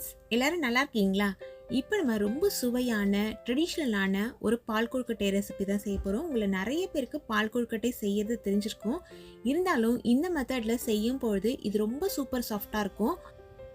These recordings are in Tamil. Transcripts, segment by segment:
ஃப்ரெண்ட்ஸ் எல்லாரும் நல்லா இருக்கீங்களா? இப்போ நம்ம ரொம்ப சுவையான ட்ரெடிஷ்னலான ஒரு பால் கொழுக்கட்டை ரெசிபி தான் செய்ய போகிறோம் உங்களை நிறைய பேருக்கு பால் கொழுக்கட்டை செய்யறது தெரிஞ்சிருக்கும். இருந்தாலும் இந்த மெத்தடில் செய்யும் பொழுது இது ரொம்ப சூப்பர் சாஃப்டாக இருக்கும்.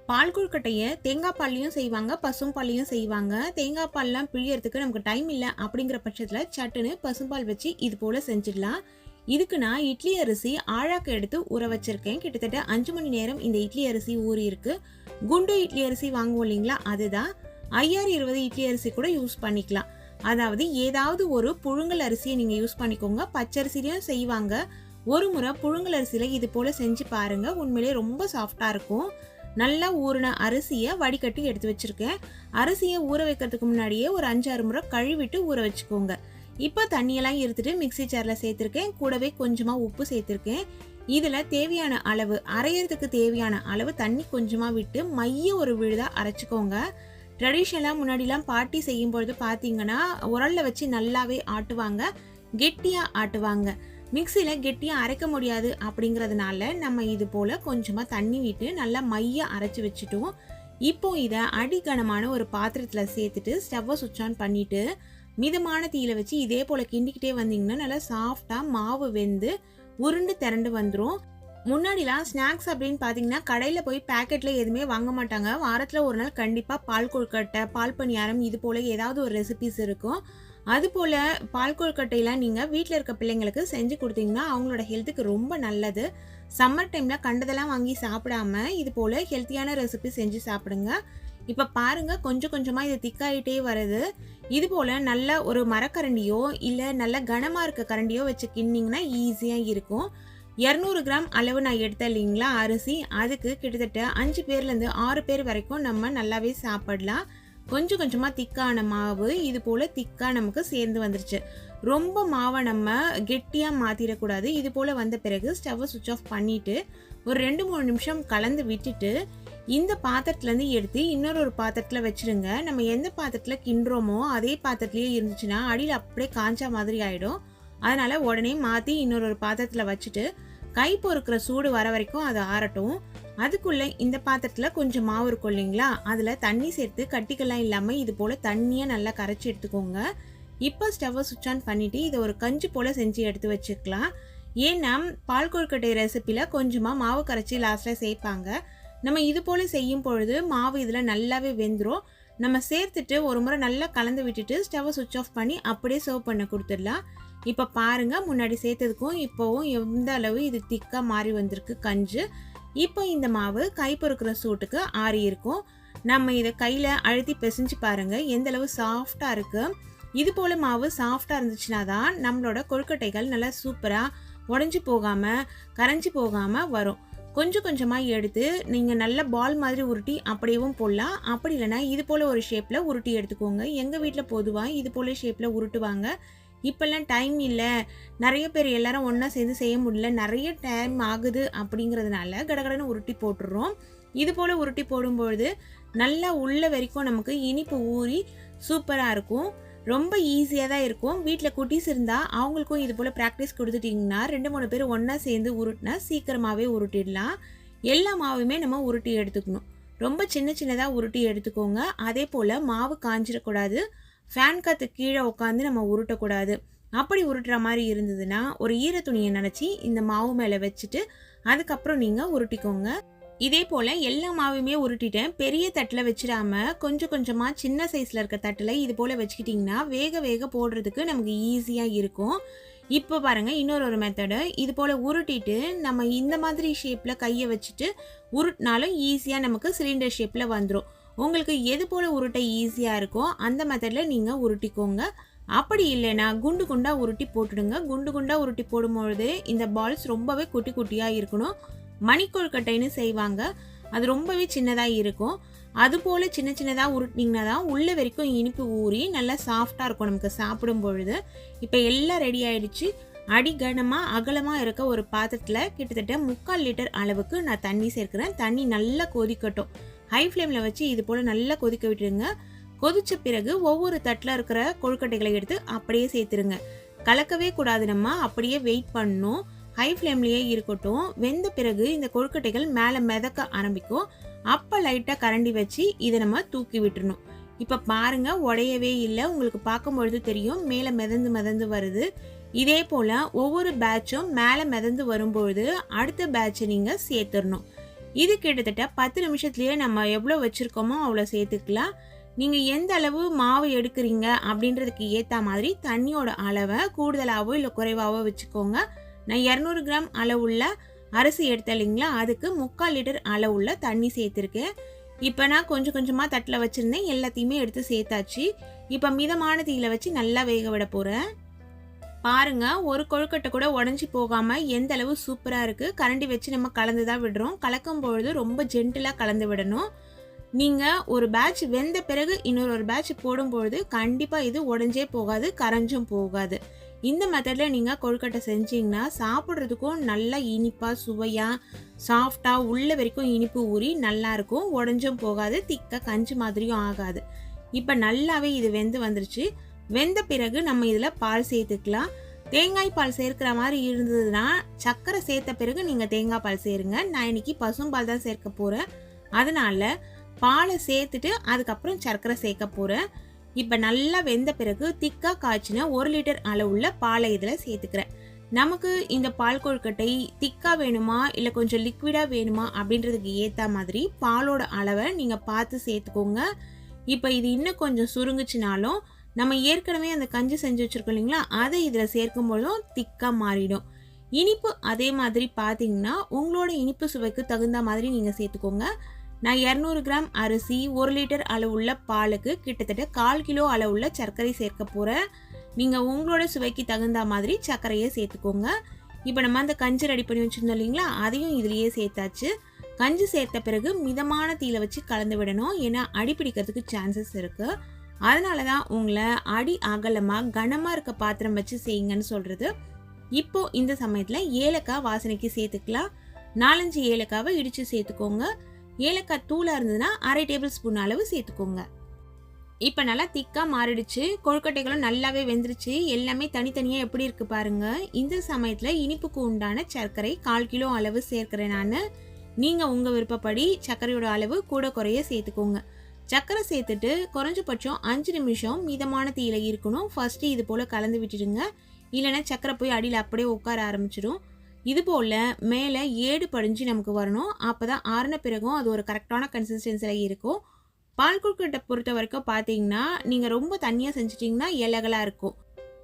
பால் கொழுக்கட்டையை தேங்காய் பால்லையும் செய்வாங்க பசும்பால்லையும் செய்வாங்க. தேங்காய் பால்லாம் பிழியறதுக்கு நமக்கு டைம் இல்லை அப்படிங்கிற பட்சத்தில் சட்டுன்னு பசும்பால் வச்சு இது போல் செஞ்சிடலாம். இதுக்கு நான் இட்லி அரிசி ஆழாக்க எடுத்து ஊற வச்சிருக்கேன். கிட்டத்தட்ட அஞ்சு மணி நேரம் இந்த இட்லி அரிசி ஊறி இருக்கு குண்டு இட்லி அரிசி வாங்குவோம் இல்லைங்களா? அதுதான். ஐயாறு இருபது இட்லி அரிசி கூட யூஸ் பண்ணிக்கலாம். அதாவது ஏதாவது ஒரு புழுங்கல் அரிசியை நீங்கள் யூஸ் பண்ணிக்கோங்க. பச்சரிசிலையும் செய்வாங்க. ஒரு முறை புழுங்கல் அரிசியில் இது போல் செஞ்சு பாருங்க. உண்மையிலேயே ரொம்ப சாஃப்டாக இருக்கும். நல்லா ஊறின அரிசியை வடிகட்டி எடுத்து வச்சுருக்கேன். அரிசியை ஊற வைக்கிறதுக்கு முன்னாடியே ஒரு அஞ்சாறு முறை கழுவிட்டு ஊற வச்சுக்கோங்க. இப்போ தண்ணியெல்லாம் எடுத்துட்டு மிக்ஸி ஜாரில் சேர்த்துருக்கேன். கூடவே கொஞ்சமாக உப்பு சேர்த்துருக்கேன். இதில் தேவையான அளவு அரையிறதுக்கு தேவையான அளவு தண்ணி கொஞ்சமாக விட்டு மைய ஒரு விழுதாக அரைச்சிக்கோங்க. ட்ரெடிஷ்னலாக முன்னாடிலாம் பாட்டி செய்யும் பொழுது பார்த்தீங்கன்னா உரலில் வச்சு நல்லாவே ஆட்டுவாங்க கெட்டியாக ஆட்டுவாங்க. மிக்சியில் கெட்டியாக அரைக்க முடியாது அப்படிங்கிறதுனால நம்ம இது போல் கொஞ்சமாக தண்ணி விட்டு நல்லா மைய அரைச்சி வச்சுட்டோம். இப்போ இதை அடிகனமான ஒரு பாத்திரத்தில் சேர்த்துட்டு ஸ்டவ்வை சுவிட்ச் ஆன் பண்ணிவிட்டு மிதமான தீயில வச்சு இதே போல் கிண்டிக்கிட்டே வந்தீங்கன்னா நல்லா சாஃப்டாக மாவு வெந்து உருண்டு திரண்டு வந்துடும் முன்னாடிலாம் ஸ்நாக்ஸ் அப்படின்னு பார்த்தீங்கன்னா கடையில் போய் பேக்கெட்டில் எதுவுமே வாங்க மாட்டாங்க. வாரத்தில் ஒரு நாள் கண்டிப்பாக பால் கொழுக்கட்டை பால் பணியாரம் இது போல் ஏதாவது ஒரு ரெசிபிஸ் இருக்கும். அது போல் பால் கொழுக்கட்டையெல்லாம் நீங்கள் வீட்டில் இருக்க பிள்ளைங்களுக்கு செஞ்சு கொடுத்தீங்கன்னா அவங்களோட ஹெல்த்துக்கு ரொம்ப நல்லது. சம்மர் டைமில் கண்டதெல்லாம் வாங்கி சாப்பிடாம இது போல் ஹெல்த்தியான ரெசிபி செஞ்சு சாப்பிடுங்க. இப்போ பாருங்கள் கொஞ்சம் கொஞ்சமாக இது திக்காயிட்டே வருது. இது போல் நல்ல ஒரு மரக்கரண்டியோ இல்லை நல்ல கனமாக இருக்க கரண்டியோ வச்சு கிண்ணிங்கன்னா ஈஸியாக இருக்கும். இரநூறு கிராம் அளவு நான் எடுத்தேன் இல்லைங்களா அரிசி. அதுக்கு கிட்டத்தட்ட அஞ்சு பேர்லேருந்து ஆறு பேர் வரைக்கும் நம்ம நல்லாவே சாப்பிடலாம். கொஞ்சம் கொஞ்சமாக திக்கான மாவு இது போல் திக்காக நமக்கு சேர்ந்து வந்துருச்சு. ரொம்ப மாவை நம்ம கெட்டியாக மாற்றிடக்கூடாது இது போல் வந்த பிறகு ஸ்டவ்வை சுவிட்ச் ஆஃப் பண்ணிவிட்டு ஒரு ரெண்டு மூணு நிமிஷம் கலந்து விட்டுட்டு இந்த பாத்திரத்துலேருந்து எடுத்து இன்னொரு ஒரு பாத்திரத்தில் வச்சுருங்க. நம்ம எந்த பாத்திரத்தில் கிண்டுறோமோ அதே பாத்திரத்துலேயே இருந்துச்சுன்னா அடியில் அப்படியே காஞ்சா மாதிரி ஆகிடும் அதனால் உடனே மாற்றி இன்னொரு ஒரு பாத்திரத்தில் வச்சுட்டு கை பொறுக்கிற சூடு வர வரைக்கும் அது ஆறட்டும். அதுக்குள்ளே இந்த பாத்திரத்தில் கொஞ்சம் மாவு இருக்கும் இல்லைங்களா? அதில் தண்ணி சேர்த்து கட்டிக்கெல்லாம் இல்லாமல் இது போல் தண்ணியை நல்லா கரைச்சி எடுத்துக்கோங்க. இப்போ ஸ்டவ்வை சுவிட்ச் ஆன் பண்ணிவிட்டு இதை ஒரு கஞ்சி போல் செஞ்சு எடுத்து வச்சுக்கலாம். ஏன்னா பால் கொழுக்கட்டை ரெசிப்பியில் கொஞ்சமாக மாவு கரைச்சி லாஸ்ட்டில் சேர்ப்பாங்க. நம்ம இது போல் செய்யும் பொழுது மாவு இதில் நல்லாவே வெந்துடும் நம்ம சேர்த்துட்டு ஒரு முறை நல்லா கலந்து விட்டுட்டு ஸ்டவ்வை சுவிட்ச் ஆஃப் பண்ணி அப்படியே சர்வ் பண்ண கொடுத்துடலாம். இப்போ பாருங்கள் முன்னாடி சேர்த்ததுக்கும் இப்போவும் எந்த அளவு இது திக்காக மாறி வந்திருக்கு கஞ்சு. இப்போ இந்த மாவு கை பொறுக்கிற சூட்டுக்கு ஆறி இருக்கும். நம்ம இதை கையில் அழுத்தி பிசைஞ்சு பாருங்கள் எந்த அளவு சாஃப்டாக இருக்குது இது போல் மாவு சாஃப்டாக இருந்துச்சுன்னா தான் நம்மளோட கொழுக்கட்டைகள் நல்லா சூப்பராக உடஞ்சி போகாமல் கரைஞ்சி போகாமல் வரும். கொஞ்சம் கொஞ்சமாக எடுத்து நீங்கள் நல்ல பால் மாதிரி உருட்டி அப்படியேவும் போடலாம். அப்படி இல்லைன்னா இது போல் ஒரு ஷேப்பில் உருட்டி எடுத்துக்கோங்க. எங்கள் வீட்டில் பொதுவாக இது போல் ஷேப்பில் உருட்டுவாங்க. இப்போல்லாம் டைம் இல்லை. நிறைய பேர் எல்லாரும் ஒன்றா சேர்ந்து செய்ய முடியல. நிறைய டைம் ஆகுது அப்படிங்கிறதுனால கடகடன்னு உருட்டி போட்டுடுறோம் இது போல் உருட்டி போடும்பொழுது நல்லா உள்ள வரைக்கும் நமக்கு இனிப்பு ஊறி சூப்பராக இருக்கும். ரொம்ப ஈஸியாக தான் இருக்கும். வீட்டில் குட்டீஸ் இருந்தால் அவங்களுக்கும் இது போல் ப்ராக்டிஸ் கொடுத்துட்டிங்கன்னா ரெண்டு மூணு பேர் ஒன்றா சேர்ந்து உருட்டினா சீக்கிரமாகவே உருட்டிடலாம். எல்லா மாவுமே நம்ம உருட்டி எடுத்துக்கணும். ரொம்ப சின்ன சின்னதாக உருட்டி எடுத்துக்கோங்க. அதே போல் மாவு காஞ்சிடக்கூடாது. ஃபேன் காற்று கீழே உட்காந்து நம்ம உருட்டக்கூடாது. அப்படி உருட்டுற மாதிரி இருந்ததுன்னா ஒரு ஈர துணியை நினச்சி இந்த மாவு மேலே வச்சுட்டு அதுக்கப்புறம் நீங்கள் உருட்டிக்கோங்க. இதே போல் எல்லா மாவுமே உருட்டிட்டேன். பெரிய தட்டில் வச்சிடாம கொஞ்சம் கொஞ்சமாக சின்ன சைஸில் இருக்க தட்டில் இது போல் வச்சுக்கிட்டிங்கன்னா வேக வேக போடுறதுக்கு நமக்கு ஈஸியாக இருக்கும். இப்போ பாருங்கள் இன்னொரு ஒரு மெத்தடு இது போல் உருட்டிட்டு நம்ம இந்த மாதிரி ஷேப்பில் கையை வச்சுட்டு உருட்டினாலும் ஈஸியாக நமக்கு சிலிண்டர் ஷேப்பில் வந்துடும் உங்களுக்கு எது போல் உருட்ட ஈஸியாக இருக்கோ அந்த மெத்தடில் நீங்கள் உருட்டிக்கோங்க. அப்படி இல்லைன்னா குண்டு குண்டாக உருட்டி போட்டுடுங்க. குண்டு குண்டாக உருட்டி போடும்பொழுது இந்த பால்ஸ் ரொம்பவே குட்டி குட்டியாக இருக்கணும். மணிக்கொழுக்கட்டைன்னு செய்வாங்க. அது ரொம்பவே சின்னதாக இருக்கும். அது போல் சின்ன சின்னதாக உருட்டினீங்கன்னா தான் உள்ளே வரைக்கும் இனிப்பு ஊறி நல்லா சாஃப்டாக இருக்கும் நமக்கு சாப்பிடும் பொழுது இப்போ எல்லாம் ரெடி ஆயிடுச்சு. அடிகனமாக அகலமாக இருக்க ஒரு பாத்திரத்தில் கிட்டத்தட்ட முக்கால் லிட்டர் அளவுக்கு நான் தண்ணி சேர்க்குறேன். தண்ணி நல்லா கொதிக்கட்டும். ஹை ஃப்ளேமில் வச்சு இது போல் நல்லா கொதிக்க விட்டுருங்க. கொதிச்ச பிறகு ஒவ்வொரு தட்டில் இருக்கிற கொழுக்கட்டைகளை எடுத்து அப்படியே சேர்த்துருங்க. கலக்கவே கூடாது நம்ம. அப்படியே வெயிட் பண்ணணும். ஹை ஃப்ளேம்லேயே இருக்கட்டும் வெந்த பிறகு இந்த கொழுக்கட்டைகள் மேலே மிதக்க ஆரம்பிக்கும். அப்போ லைட்டாக கரண்டி வச்சு இதை நம்ம தூக்கி விட்டுறணும். இப்போ பாருங்க உடையவே இல்லை. உங்களுக்கு பார்க்கும்பொழுது தெரியும் மேலே மிதந்து மிதந்து வருது. இதே போல் ஒவ்வொரு பேட்சும் மேலே மிதந்து வரும்பொழுது அடுத்த பேட்சை நீங்கள் சேர்த்துடணும் இது கிட்டத்தட்ட பத்து நிமிஷத்துலேயே நம்ம எவ்வளோ வச்சுருக்கோமோ அவ்வளோ சேர்த்துக்கலாம். நீங்கள் எந்த அளவு மாவு எடுக்கிறீங்க அப்படின்றதுக்கு ஏற்ற மாதிரி தண்ணியோட அளவை கூடுதலாகவோ இல்லை குறைவாகவோ வச்சுக்கோங்க. நான் இரநூறு கிராம் அளவுள்ள அரிசி எடுத்தேன் இல்லைங்களா? அதுக்கு முக்கால் லிட்டர் அளவுள்ள தண்ணி சேர்த்துருக்கேன். இப்போ நான் கொஞ்சம் கொஞ்சமாக தட்டில் வச்சுருந்தேன். எல்லாத்தையுமே எடுத்து சேர்த்தாச்சு. இப்போ மிதமான தீயில வச்சு நல்லா வேக விட போகிறேன் பாருங்க ஒரு கொழுக்கட்டை கூட உடஞ்சி போகாமல் எந்த அளவு சூப்பராக இருக்குது கரண்டி வச்சு நம்ம கலந்து தான் விடுறோம். கலக்கும் பொழுது ரொம்ப ஜென்டிலாக கலந்து விடணும். நீங்கள் ஒரு பேட்ச் வெந்த பிறகு இன்னொரு ஒரு பேட்ச் போடும்பொழுது கண்டிப்பாக இது உடஞ்சே போகாது கரைஞ்சும் போகாது. இந்த மெத்தடில் நீங்கள் கொழுக்கட்டை செஞ்சீங்கன்னா சாப்பிட்றதுக்கும் நல்லா இனிப்பாக சுவையாக சாஃப்டாக உள்ள வரைக்கும் இனிப்பு ஊறி நல்லாயிருக்கும் உடஞ்சும் போகாது திக்க கஞ்சி மாதிரியும் ஆகாது. இப்போ நல்லாவே இது வெந்து வந்துருச்சு. வெந்த பிறகு நம்ம இதில் பால் சேர்த்துக்கலாம். தேங்காய் பால் சேர்க்கிற மாதிரி இருந்ததுன்னா சர்க்கரை சேர்த்த பிறகு நீங்கள் தேங்காய் பால் சேருங்க. நான் இன்னைக்கு பசும்பால் தான் சேர்க்க போகிறேன் அதனால பாலை சேர்த்துட்டு அதுக்கப்புறம் சர்க்கரை சேர்க்க போகிறேன் இப்போ நல்லா வெந்த பிறகு திக்காக காய்ச்சின ஒரு லிட்டர் அளவுள்ள பாலை இதில் சேர்த்துக்கிறேன். நமக்கு இந்த பால் கொழுக்கட்டை திக்காக வேணுமா இல்லை கொஞ்சம் லிக்விடாக வேணுமா அப்படின்றதுக்கு ஏற்ற மாதிரி பாலோட அளவை நீங்கள் பார்த்து சேர்த்துக்கோங்க. இப்போ இது இன்னும் கொஞ்சம் சுருங்குச்சுனாலும் நம்ம ஏற்கனவே அந்த கஞ்சி செஞ்சு வச்சுருக்கோம் இல்லைங்களா அதை இதில் சேர்க்கும் பொழுதும் திக்காக மாறிடும். இனிப்பு அதே மாதிரி பார்த்தீங்கன்னா உங்களோட இனிப்பு சுவைக்கு தகுந்த மாதிரி நீங்கள் சேர்த்துக்கோங்க. நான் இரநூறு கிராம் அரிசி ஒரு லிட்டர் அளவுள்ள பாலுக்கு கிட்டத்தட்ட கால் கிலோ அளவுள்ள சர்க்கரை சேர்க்க போகிறேன் நீங்கள் உங்களோட சுவைக்கு தகுந்த மாதிரி சர்க்கரையை சேர்த்துக்கோங்க. இப்போ நம்ம அந்த கஞ்சி ரெடி பண்ணி வச்சுருந்தோம் இல்லைங்களா? அதையும் இதுலேயே சேர்த்தாச்சு. கஞ்சி சேர்த்த பிறகு மிதமான தீயில வச்சு கலந்து விடணும். ஏன்னா அடி பிடிக்கிறதுக்கு சான்சஸ் இருக்குது அதனால தான் உங்களை அடி அகலமாக கனமாக இருக்க பாத்திரம் வச்சு செய்யுங்கன்னு சொல்கிறது இப்போது இந்த சமயத்தில் ஏலக்காய் வாசனைக்கு சேர்த்துக்கலாம். நாலஞ்சு ஏலக்காவை இடித்து சேர்த்துக்கோங்க. ஏலக்காய் தூளாக இருந்ததுன்னா அரை டேபிள் ஸ்பூன் அளவு சேர்த்துக்கோங்க. இப்போ நல்லா திக்காக மாறிடுச்சு. கொழுக்கட்டைகளும் நல்லாவே வெந்துருச்சு. எல்லாமே தனித்தனியாக எப்படி இருக்குது பாருங்கள் இந்த சமயத்தில் இனிப்புக்கு உண்டான சர்க்கரை கால் கிலோ அளவு சேர்க்கிறேன் நான். நீங்கள் உங்கள் விருப்பப்படி சர்க்கரையோட அளவு கூட குறைய சேர்த்துக்கோங்க. சர்க்கரை சேர்த்துட்டு குறைஞ்சபட்சம் அஞ்சு நிமிஷம் மிதமான தீயில இருக்கணும். ஃபஸ்ட்டு இது போல் கலந்து விட்டுடுங்க. இல்லைன்னா சர்க்கரை போய் அடியில் அப்படியே உட்கார ஆரம்பிச்சிடும் இது போல் மேலே ஏடு படிஞ்சு நமக்கு வரணும். அப்போ தான் ஆறின பிறகும் அது ஒரு கரெக்டான கன்சிஸ்டன்சியில் இருக்கும். பால் கொழுக்கட்டை பொறுத்த வரைக்கும் பார்த்தீங்கன்னா நீங்கள் ரொம்ப தண்ணியாக செஞ்சிட்டிங்கன்னா இலகலாக இருக்கும்.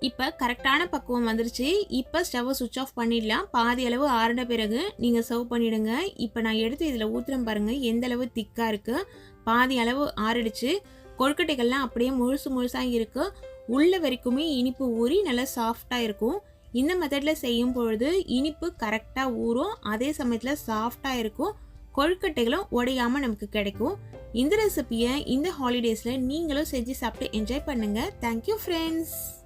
இப்போ கரெக்டான பக்குவம் வந்துருச்சு. இப்போ ஸ்டவ்வை சுவிச் ஆஃப் பண்ணிடலாம். பாதி அளவு ஆறின பிறகு நீங்கள் சர்வ் பண்ணிவிடுங்க இப்போ நான் எடுத்து இதில் ஊற்றுறேன் பாருங்கள் எந்த அளவு திக்காக இருக்குது பாதி அளவு ஆறிடுச்சு. கொழுக்கட்டைகள்லாம் அப்படியே முழுசு முழுசாக இருக்குது உள்ள வரைக்குமே இனிப்பு ஊறி நல்லா சாஃப்டாக இருக்கும். இந்த மெத்தடில் செய்யும் பொழுது இனிப்பு கரெக்டாக ஊறும். அதே சமயத்தில் சாஃப்டாக இருக்கும். கொழுக்கட்டைகளும் உடையாமல் நமக்கு கிடைக்கும். இந்த ரெசிபியை இந்த ஹாலிடேஸில் நீங்களும் செஞ்சு சாப்பிட்டு என்ஜாய் பண்ணுங்கள் தேங்க்யூ ஃப்ரெண்ட்ஸ்